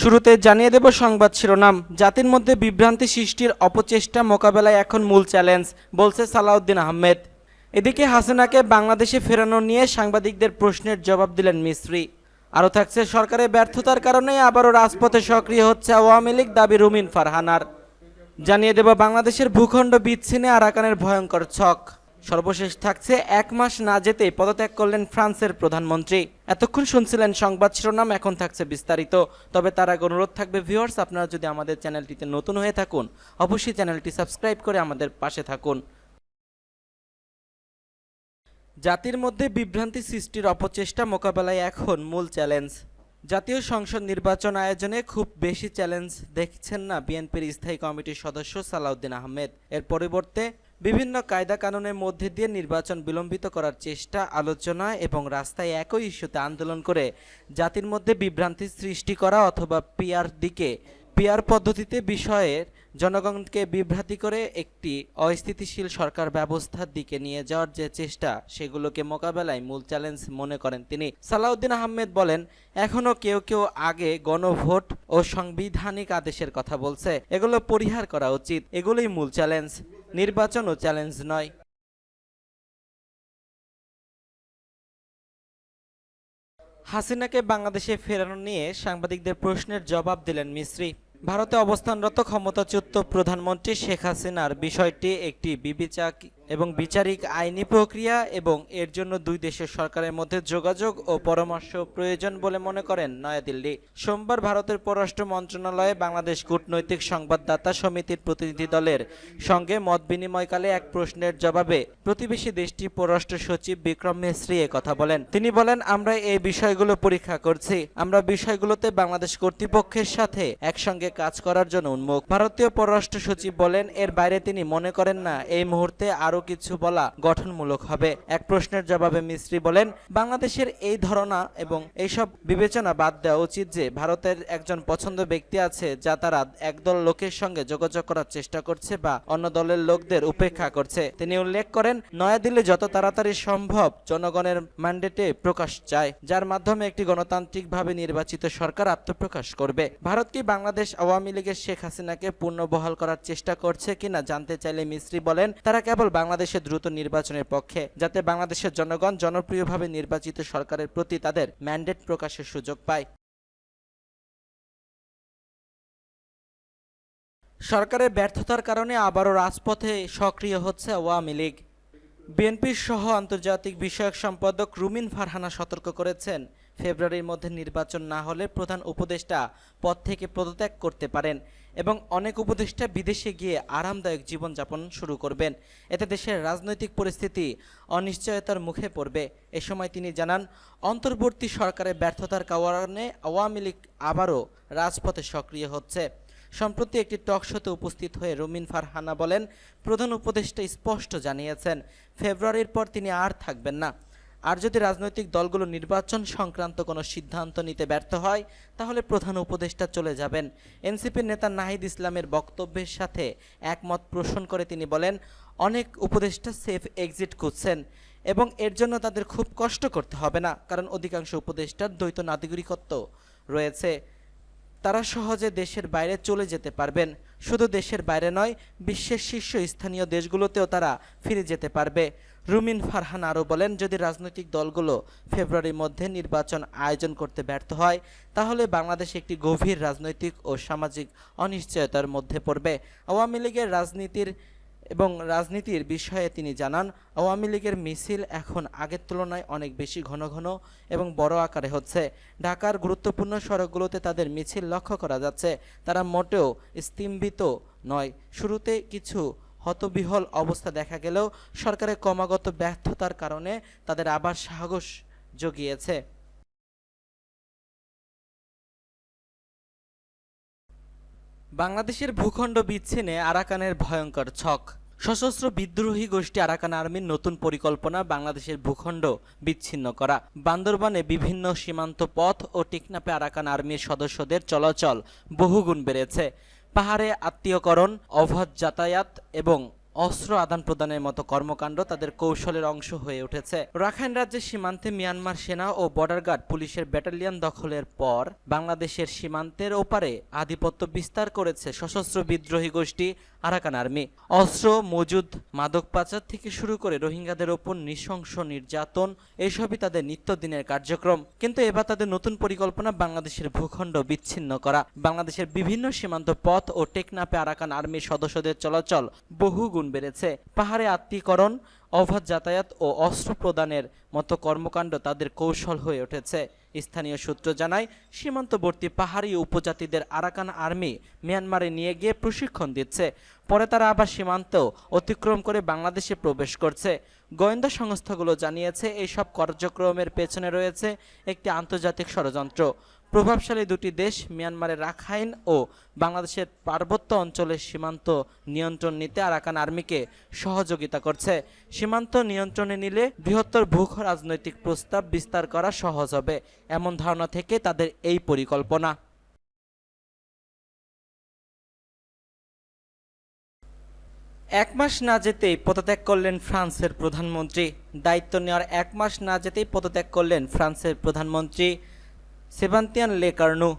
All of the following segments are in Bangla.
শুরুতে জানিয়ে দেব সংবাদ শিরোনাম। জাতির মধ্যে বিভ্রান্তি সৃষ্টির অপচেষ্টা মোকাবেলায় এখন মূল চ্যালেঞ্জ, বলছে সালাউদ্দিন আহমেদ। এদিকে হাসিনাকে বাংলাদেশে ফেরানো নিয়ে সাংবাদিকদের প্রশ্নের জবাব দিলেন মিস্ত্রি। আরও থাকছে, সরকারের ব্যর্থতার কারণে আবারও রাজপথে সক্রিয় হচ্ছে আওয়ামী লীগ দাবি রুমিন ফারহানার। জানিয়ে দেব, বাংলাদেশের ভূখণ্ড বিচ্ছিন্নে আরাকানের ভয়ঙ্কর ছক। সর্বশেষ থাকছে এক মাস না যেতে পদত্যাগ করলেন ফ্রান্সের প্রধানমন্ত্রী। এতক্ষণ শুনছিলেন সংবাদ শিরোনাম, এখন থাকছে বিস্তারিত। তবে তার আগে অনুরোধ থাকবে ভিউয়ার্স আপনারা যদি আমাদের চ্যানেলটিতে নতুন হয়ে থাকুন, অবশ্যই চ্যানেলটি সাবস্ক্রাইব করে আমাদের পাশে থাকুন। জাতির মধ্যে বিভ্রান্তি সৃষ্টির অপচেষ্টা মোকাবেলায় এখন মূল চ্যালেঞ্জ। জাতীয় সংসদ নির্বাচন আয়োজনে খুব বেশি চ্যালেঞ্জ দেখছেন না বিএনপির স্থায়ী কমিটির সদস্য সালাউদ্দিন আহমেদ। এর পরিবর্তে বিভিন্ন কায়দা কানুনের মধ্যে দিয়ে নির্বাচন বিলম্বিত করার চেষ্টা, আলোচনা এবং রাস্তায় একই ইস্যুতে আন্দোলন করে জাতির মধ্যে বিভ্রান্তি সৃষ্টি করা অথবা পিয়ার দিকে পিয়ার পদ্ধতিতে বিষয়ের জনগণকে বিভ্রান্তি করে একটি অস্থিতিশীল সরকার ব্যবস্থার দিকে নিয়ে যাওয়ার যে চেষ্টা, সেগুলোকে মোকাবেলায় মূল চ্যালেঞ্জ মনে করেন তিনি। সালাউদ্দিন আহমেদ বলেন, এখনও কেউ কেউ আগে গণভোট ও সাংবিধানিক আদেশের কথা বলছে। এগুলো পরিহার করা উচিত। এগুলোই মূল চ্যালেঞ্জ। নির্বাচন ও চ্যালেঞ্জ নয়। হাসিনাকে বাংলাদেশে ফেরানো নিয়ে সাংবাদিকদের প্রশ্নের জবাব দিলেন মিশ্রি। ভারতে অবস্থানরত ক্ষমতাচ্যুত প্রধানমন্ত্রী শেখ হাসিনার বিষয়টি একটি বিবেচক এবং বিচারিক আইনি প্রক্রিয়া এবং এর জন্য দুই দেশের সরকারের মধ্যে যোগাযোগ ও পরামর্শ প্রয়োজন বলে মনে করেন নয়াদিল্লি। সোমবার ভারতের পররাষ্ট্র মন্ত্রণালয়ে বাংলাদেশ কূটনৈতিক সংবাদদাতা সমিতির প্রতিনিধি দলের সঙ্গে মত বিনিময়কালে এক প্রশ্নের জবাবে প্রতিবেশী দেশটির পররাষ্ট্র সচিব বিক্রম এ কথা বলেন। তিনি বলেন, আমরা এই বিষয়গুলো পরীক্ষা করছি। আমরা বিষয়গুলোতে বাংলাদেশ কর্তৃপক্ষের সাথে একসঙ্গে কাজ করার জন্য উন্মুখ ভারতীয় পররাষ্ট্র সচিব বলেন, এর বাইরে তিনি মনে করেন না, এই মুহূর্তে আরও কিছু বলা গঠনমূলক হবে। এক প্রশ্নের জবাবে মিস্ত্রি বলেন, বাংলাদেশের এই ধারণা এবং এইসব বিবেচনা বাদ দেওয়া উচিত যে ভারতের একজন পছন্দ ব্যক্তি আছে যা তারা একদল লোকের সঙ্গে যোগাযোগ করার চেষ্টা করছে বা অন্য দলের লোকদের উপেক্ষা করছে। তিনি উল্লেখ করেন, নয়াদিল্লি যত তাড়াতাড়ি সম্ভব জনগণের ম্যান্ডেটে প্রকাশ চায়, যার মাধ্যমে একটি গণতান্ত্রিকভাবে নির্বাচিত সরকার আত্মপ্রকাশ করবে। ভারত কি বাংলাদেশ আওয়ামী লীগের শেখ হাসিনাকে পুনর্বহাল করার চেষ্টা করছে কিনা জানতে চাইলে মিস্ত্রি বলেন, তারা কেবল বাংলাদেশের দ্রুত নির্বাচনের পক্ষে, যাতে বাংলাদেশের জনগণ জনপ্রিয়ভাবে নির্বাচিত সরকারের প্রতি তাদের ম্যান্ডেট প্রকাশের সুযোগ পায়। সরকারের ব্যর্থতার কারণে আবারও রাজপথে সক্রিয় হচ্ছে আওয়ামী লীগ। বিএনপির সহ আন্তর্জাতিক বিষয়ক সম্পাদক রুমিন ফারহানা সতর্ক করেছেন, ফেব্রুয়ারির মধ্যে নির্বাচন না হলে প্রধান উপদেষ্টা পদ থেকে পদত্যাগ করতে পারেন এবং অনেক উপদেষ্টা বিদেশে গিয়ে আরামদায়ক জীবনযাপন শুরু করবেন। এতে দেশের রাজনৈতিক পরিস্থিতি অনিশ্চয়তার মুখে পড়বে। এ সময় তিনি জানান, অন্তর্বর্তী সরকারের ব্যর্থতার কারণে আওয়ামী লীগ আবারও রাজপথে সক্রিয় হচ্ছে। সম্প্রতি একটি টক শোতে উপস্থিত হয়ে রুমিন ফারহানা বলেন, প্রধান উপদেষ্টা স্পষ্ট জানিয়েছেন, ফেব্রুয়ারির পর তিনি আর থাকবেন না। আর যদি রাজনৈতিক দলগুলো নির্বাচন সংক্রান্ত কোনো সিদ্ধান্ত নিতে ব্যর্থ হয়, তাহলে প্রধান উপদেষ্টা চলে যাবেন। এনসিপির নেতা নাহিদ ইসলামের বক্তব্যের সাথে একমত পোষণ করে তিনি বলেন, অনেক উপদেষ্টা সেফ এক্সিট খুঁজছেন এবং এর জন্য তাদের খুব কষ্ট করতে হবে না, কারণ অধিকাংশ উপদেষ্টার দ্বৈত নাগরিকত্ব রয়েছে। তারা সহজে দেশের বাইরে চলে যেতে পারবেন। শুধু দেশের বাইরে নয়, বিশ্বের শীর্ষ স্থানীয় দেশগুলোতেও তারা ফিরে যেতে পারবে। রুমিন ফারহান আরও বলেন, যদি রাজনৈতিক দলগুলো ফেব্রুয়ারির মধ্যে নির্বাচন আয়োজন করতে ব্যর্থ হয়, তাহলে বাংলাদেশ একটি গভীর রাজনৈতিক ও সামাজিক অনিশ্চয়তার মধ্যে পড়বে। আওয়ামী লীগের রাজনীতির এবং রাজনীতির বিষয়ে তিনি জানান, আওয়ামী লীগের মিছিল এখন আগের তুলনায় অনেক বেশি ঘন ঘন এবং বড় আকারে হচ্ছে। ঢাকার গুরুত্বপূর্ণ সড়কগুলোতে তাদের মিছিল লক্ষ্য করা যাচ্ছে। তারা মোটেও স্তম্ভিত নয়। শুরুতে কিছু হতবিহল অবস্থা দেখা গেলেও সরকারের ক্রমাগত ব্যর্থতার কারণে তাদের আবার সাহস জগিয়েছে। বাংলাদেশের ভূখণ্ড বিচ্ছিনে আরাকানের ভয়ঙ্কর ছক। সশস্ত্র বিদ্রোহী গোষ্ঠী আরাকান আর্মির নতুন পরিকল্পনা বাংলাদেশের ভূখণ্ড বিচ্ছিন্ন করা। বান্দরবানে বিভিন্ন সীমান্ত পথ ও টিকনাপে আরাকান আর্মির সদস্যদের চলাচল বহুগুণ বেড়েছে। পাহাড়ে আত্মীয়করণ অবাধ যাতায়াত এবং অস্ত্র আদান প্রদানের মতো কর্মকাণ্ড তাদের কৌশলের অংশ হয়ে উঠেছে। রাখাইন রাজ্যের সীমান্তে মিয়ানমার সেনা ও বর্ডার গার্ড পুলিশের ব্যাটালিয়ন দখলের পর বাংলাদেশের সীমান্তের ওপারে আধিপত্য বিস্তার করেছে সশস্ত্র বিদ্রোহী গোষ্ঠী আরাকান আর্মি। অস্ত্র, মজুদ, মাদক পাচার থেকে শুরু করে রোহিঙ্গাদের ওপর নৃশংস নির্যাতন, এসবই তাদের নিত্যদিনের কার্যক্রম। কিন্তু এবার তাদের নতুন পরিকল্পনা বাংলাদেশের ভূখণ্ড বিচ্ছিন্ন করা। বাংলাদেশের বিভিন্ন সীমান্ত পথ ও টেকনাপে আরাকান আর্মির সদস্যদের চলাচল বহু গুণ বেড়েছে। পাহাড়ে আত্মীকরণ অবাধ যাতায়াত ও অস্ত্র প্রদানের মতো কর্মকাণ্ড তাদের কৌশল হয়ে উঠেছে। স্থানীয় সূত্র জানায়, সীমান্তবর্তী পাহাড়ি উপজাতিদের আরাকান আর্মি মিয়ানমারে নিয়ে গিয়ে প্রশিক্ষণ দিচ্ছে। পরে তারা আবার সীমান্ত অতিক্রম করে বাংলাদেশে প্রবেশ করছে। গোয়েন্দা সংস্থাগুলো জানিয়েছে এইসব কার্যক্রমের পেছনে রয়েছে একটি আন্তর্জাতিক ষড়যন্ত্র। প্রভাবশালী দুটি দেশ মিয়ানমারের রাখাইন ও বাংলাদেশের পার্বত্য অঞ্চলের সীমান্ত নিয়ন্ত্রণ নিতে আরাকান আর্মিকে সহযোগিতা করছে। সীমান্ত নিয়ন্ত্রণে নিলে বৃহত্তর ভূখ রাজনৈতিক প্রস্তাব বিস্তার করা সহজ হবে, এমন ধারণা থেকে তাদের এই পরিকল্পনা। এক মাস না যেতেই পদত্যাগ করলেন ফ্রান্সের প্রধানমন্ত্রী। দায়িত্ব নেওয়ার এক মাস না যেতেই পদত্যাগ করলেন ফ্রান্সের প্রধানমন্ত্রী। সেবান্তিয়ান লেকার্নু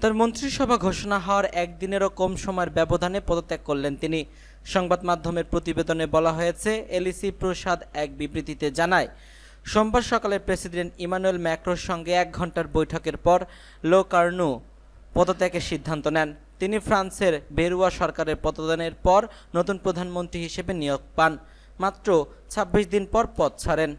তার মন্ত্রিসভা ঘোষণা হওয়ার একদিনেরও কম সময়ের ব্যবধানে পদত্যাগ করলেন তিনি। সংবাদ মাধ্যমের প্রতিবেদনে বলা হয়েছে এলিসি প্রসাদ এক বিবৃতিতে জানায়, সোমবার সকালে প্রেসিডেন্ট ইমানুয়েল ম্যাক্রোর সঙ্গে এক ঘণ্টার বৈঠকের পর লো কার্নু পদত্যাগের সিদ্ধান্ত নেন। তিনি ফ্রান্সের বেরুয়া সরকারের পতদানের পর নতুন প্রধানমন্ত্রী হিসেবে নিয়োগ পান। মাত্র ২৬ দিন পর পদ ছাড়েন।